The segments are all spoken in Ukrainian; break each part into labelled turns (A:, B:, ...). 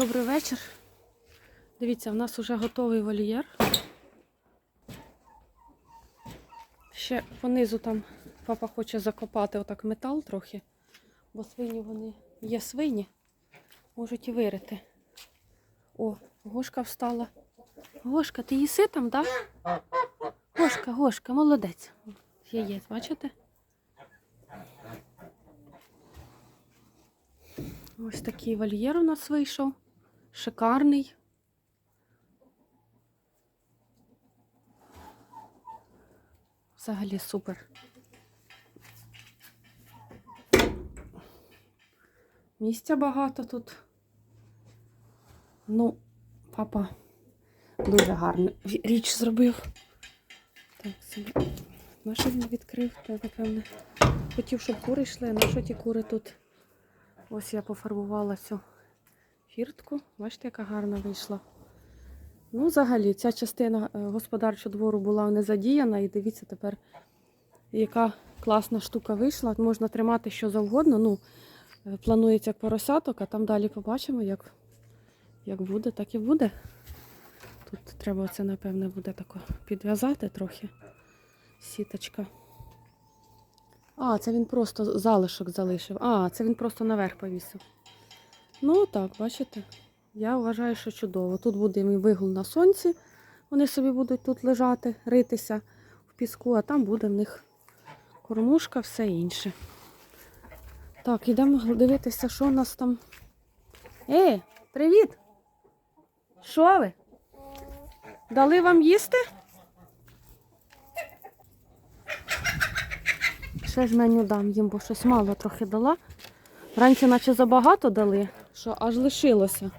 A: Добрий вечір. Дивіться, в нас вже готовий вольєр. Ще понизу там папа хоче закопати отак метал трохи, бо свині вони є свині, можуть і вирити. О, Гошка встала. Гошка, ти їси там, так? Гошка, Гошка, молодець. Яєць, бачите? Ось такий вольєр у нас вийшов. Шикарний. Взагалі супер. Місця багато тут. Ну, папа дуже гарну річ зробив. Так, собі. Він відкрив? Та, напевне. Хотів, щоб кури йшли, а на що ті кури тут? Ось я пофарбувала цю фіртку. Бачите, яка гарна вийшла. Ну, взагалі, ця частина е, господарчого двору була не задіяна, і дивіться тепер, яка класна штука вийшла. Можна тримати що завгодно. Ну, е, планується поросяток, а там далі побачимо, як, як буде, так і буде. Тут треба це, напевне, буде тако підв'язати трохи. Сіточка. А, це він просто залишок залишив. А, це він просто наверх повісив. Ну так, бачите? Я вважаю, що чудово. Тут буде мій вигул на сонці. Вони собі будуть тут лежати, ритися в піску, а там буде в них кормушка, все інше. Так, йдемо дивитися, що у нас там. Ей, привіт! Що ви? Дали вам їсти? Ще ж меню дам їм, бо щось мало трохи дала. Раніше наче забагато дали, що аж лишилося.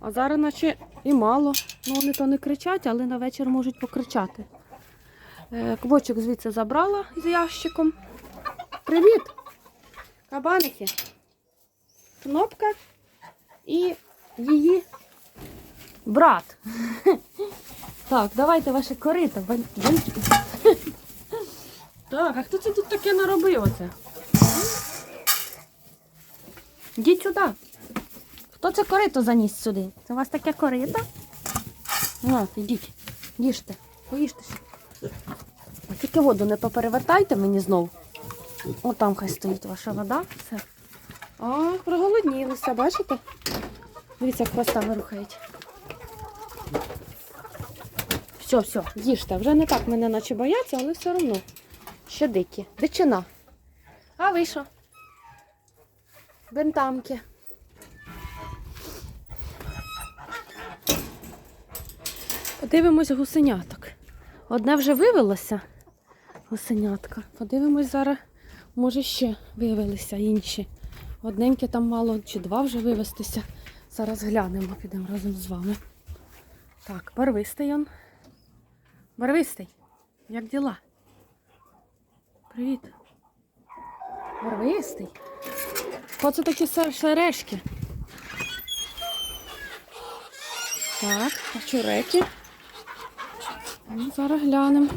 A: А зараз наче і мало. Ну, вони то не кричать, але на вечір можуть покричати. Е, Квочок звідси забрала з ящиком. Привіт! Кабаники. Кнопка і її брат. Так, давайте ваше корито. Так, а хто це тут таке наробив оце? Йдіть сюди. Хто це корито заніс сюди? Це у вас таке корито? На, йдіть, їжте, поїжте. ще. А тільки воду не поперевертайте мені знов. О, там хай стоїть ваша вода. Все. А, проголоднілися, бачите? Дивіться, як хвостами рухають. Все, все, їжте. Вже не так мене наче бояться, але все одно. Ще дикі. Дичина. А ви що? Бентамки. Подивимось гусеняток. Одне вже вивелося гусенятка. Подивимось зараз, може ще вивелися інші. Одненьке там мало чи два вже вивестися. Зараз глянемо, підемо разом з вами. Так, барвистий он. Барвистий. Як діла? Привіт. Барвистий. Оце такі се- сережки. Так, а чуреки. Ну, зараз глянемо.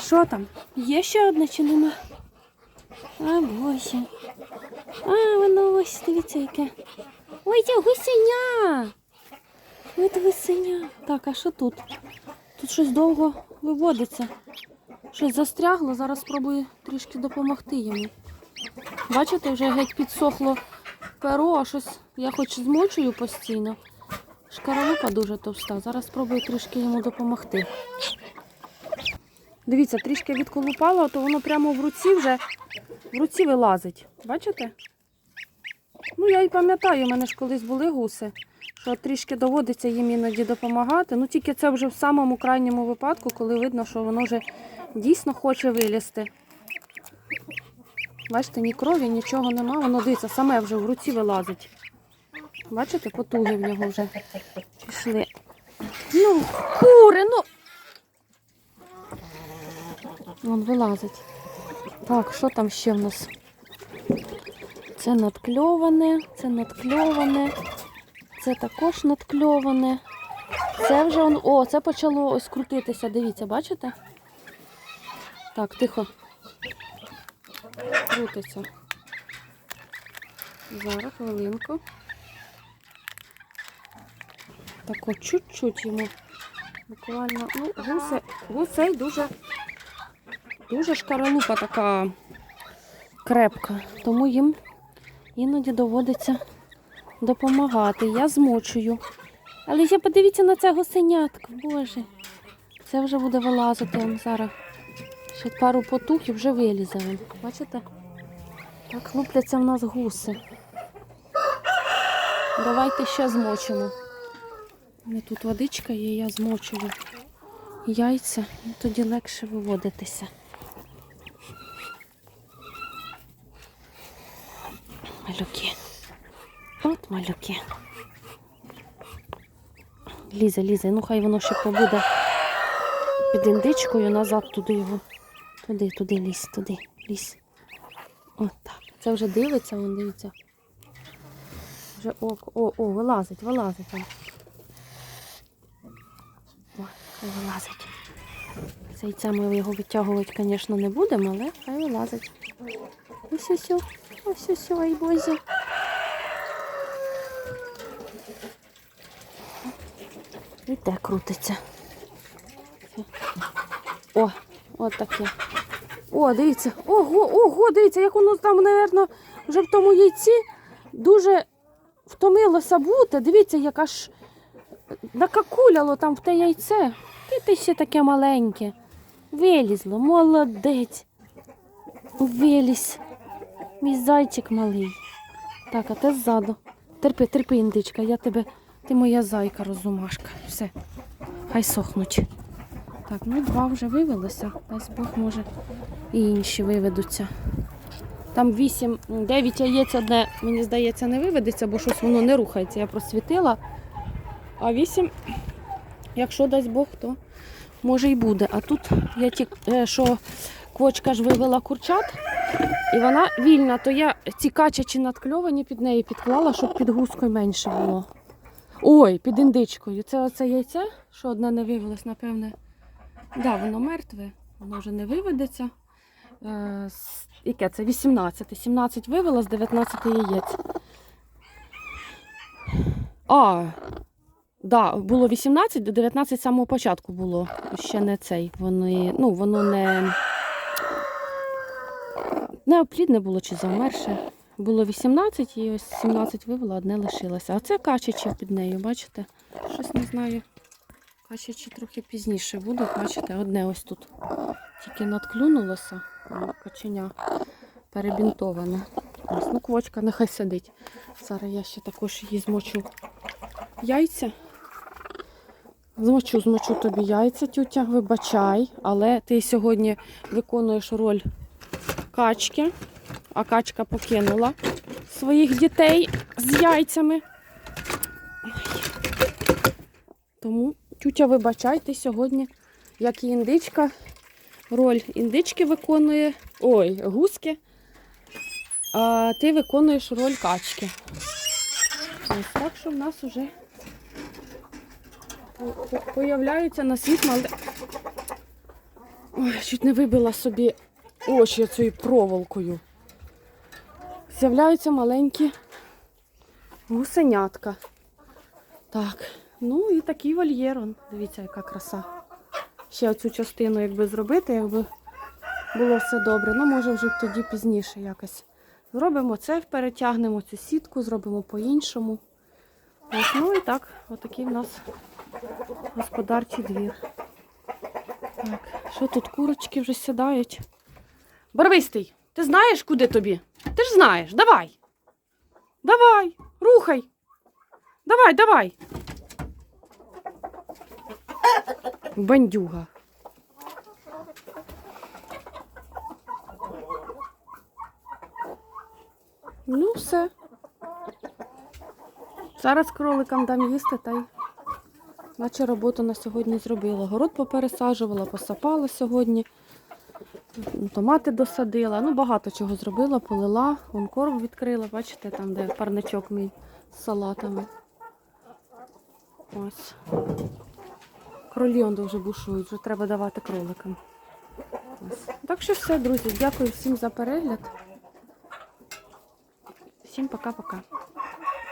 A: Що там? Є ще одне чи нема? А, боже. А, воно ось, дивіться яке. Ой, це гусеня. Це гусеня. Так, а що тут? Тут щось довго виводиться. Щось застрягло, зараз спробую трішки допомогти йому. Бачите, вже геть підсохло перо, а щось я хоч змочую постійно. Шкаралупа дуже товста. Зараз спробую трішки йому допомогти. Дивіться, трішки відколупало, то воно прямо в руці вже в руці вилазить. Бачите? Ну, я і пам'ятаю, у мене ж колись були гуси, що трішки доводиться їм іноді допомагати. Ну, тільки це вже в самому крайньому випадку, коли видно, що воно вже дійсно хоче вилізти. Бачите, ні крові, нічого нема, воно дивиться, саме вже в руці вилазить. Бачите, потуги в нього вже пішли. Ну, кури, ну. Вон вилазить. Так, що там ще в нас? Це надкльоване, це надкльоване, це також надкльоване. Це вже он. О, це почало ось крутитися. Дивіться, бачите? Так, тихо. Крутиться. Зараз хвилинку. Тако чуть-чуть йому. Буквально, ну, гуси, гусей дуже, дуже шкаралупа така крепка. Тому їм іноді доводиться допомагати. Я змочую. Але ще подивіться на це гусенятко, боже. Це вже буде вилазити зараз. Ще пару потух і вже вилізе. Бачите? Так лупляться в нас гуси. Давайте ще змочимо. Мене тут водичка є, я змочую яйця, і тоді легше виводитися. Малюки. От малюки. Лізе, лізе, ну хай воно ще побуде під індичкою назад туди його. Туди, туди лізь, туди, лізь. От так. Це вже дивиться, він дивиться. Вже око. О, о, вилазить, вилазить. він. О, хай вилазить. З яйця ми його витягувати, звісно, не будемо, але хай вилазить. Ось ось, ось, ось ой, бозі. І те крутиться. О, от таке. О, дивіться. Ого, ого, дивіться, як воно там, мабуть, вже в тому яйці дуже втомилося бути. Дивіться, як аж накакуляло там в те яйце. Ти ще таке маленьке. Вилізло, молодець. Виліз. Мій зайчик малий. Так, а ти ззаду. Терпи, терпи, індичка, я тебе. Ти моя зайка розумашка. Все. Хай сохнуть. Так, ну два вже вивелося. Дасть Бог може і інші виведуться. Там вісім, дев'ять яєць одне, мені здається, не виведеться, бо щось воно не рухається. Я просвітила. А вісім, якщо дасть Бог, то може і буде. А тут я ті, е, що квочка ж вивела курчат, і вона вільна, то я ці качачі надкльовані під неї підклала, щоб під гускою менше було. Ой, під індичкою. Це оце яйце, що одне не вивелось, напевне. Так, да, воно мертве, воно вже не виведеться. Е, яке це? 18. 17 вивела з 19 яєць. А, да, було 18, до 19 з самого початку було. Ще не цей. Вони, ну, воно не. Не оплідне було чи замерше. Було 18 і ось 17 вивела, одне лишилося. А це качачі під нею, бачите? Щось не знаю. Качачі трохи пізніше будуть, бачите, одне ось тут тільки надклюнулося, каченя перебінтоване. Ось, ну, квочка нехай сидить. Зараз я ще також її змочу яйця. Змочу, змочу тобі яйця, тютя, вибачай, але ти сьогодні виконуєш роль качки, а качка покинула своїх дітей з яйцями. Тому, тютя, вибачай, ти сьогодні, як і індичка, роль індички виконує, ой, гуски, а ти виконуєш роль качки. Ось так що в нас по- появляються на світ мале. Ой, чуть не вибила собі очі цією проволокою. З'являються маленькі гусенятка. Так, ну і такий вольєр. Дивіться, яка краса. Ще оцю частину, якби зробити, якби було все добре. Ну, може, вже тоді пізніше якось. Зробимо це, перетягнемо цю сітку, зробимо по-іншому. Ось, ну і так, отакий в нас господарчий двір. Так, що тут курочки вже сідають? Барвистий, ти знаєш, куди тобі? Ти ж знаєш, давай. Давай, рухай. Давай, давай. Бандюга. Ну, все. Зараз кроликам дам їсти та й наче роботу на сьогодні зробила. Город попересаджувала, посапала сьогодні. Томати досадила. Ну, багато чого зробила, полила, вон корм відкрила, бачите, там, де парничок мій з салатами. Ось. Кролі он дуже бушують, вже треба давати кроликам. Ось. Так що все, друзі, дякую всім за перегляд. Всім пока-пока.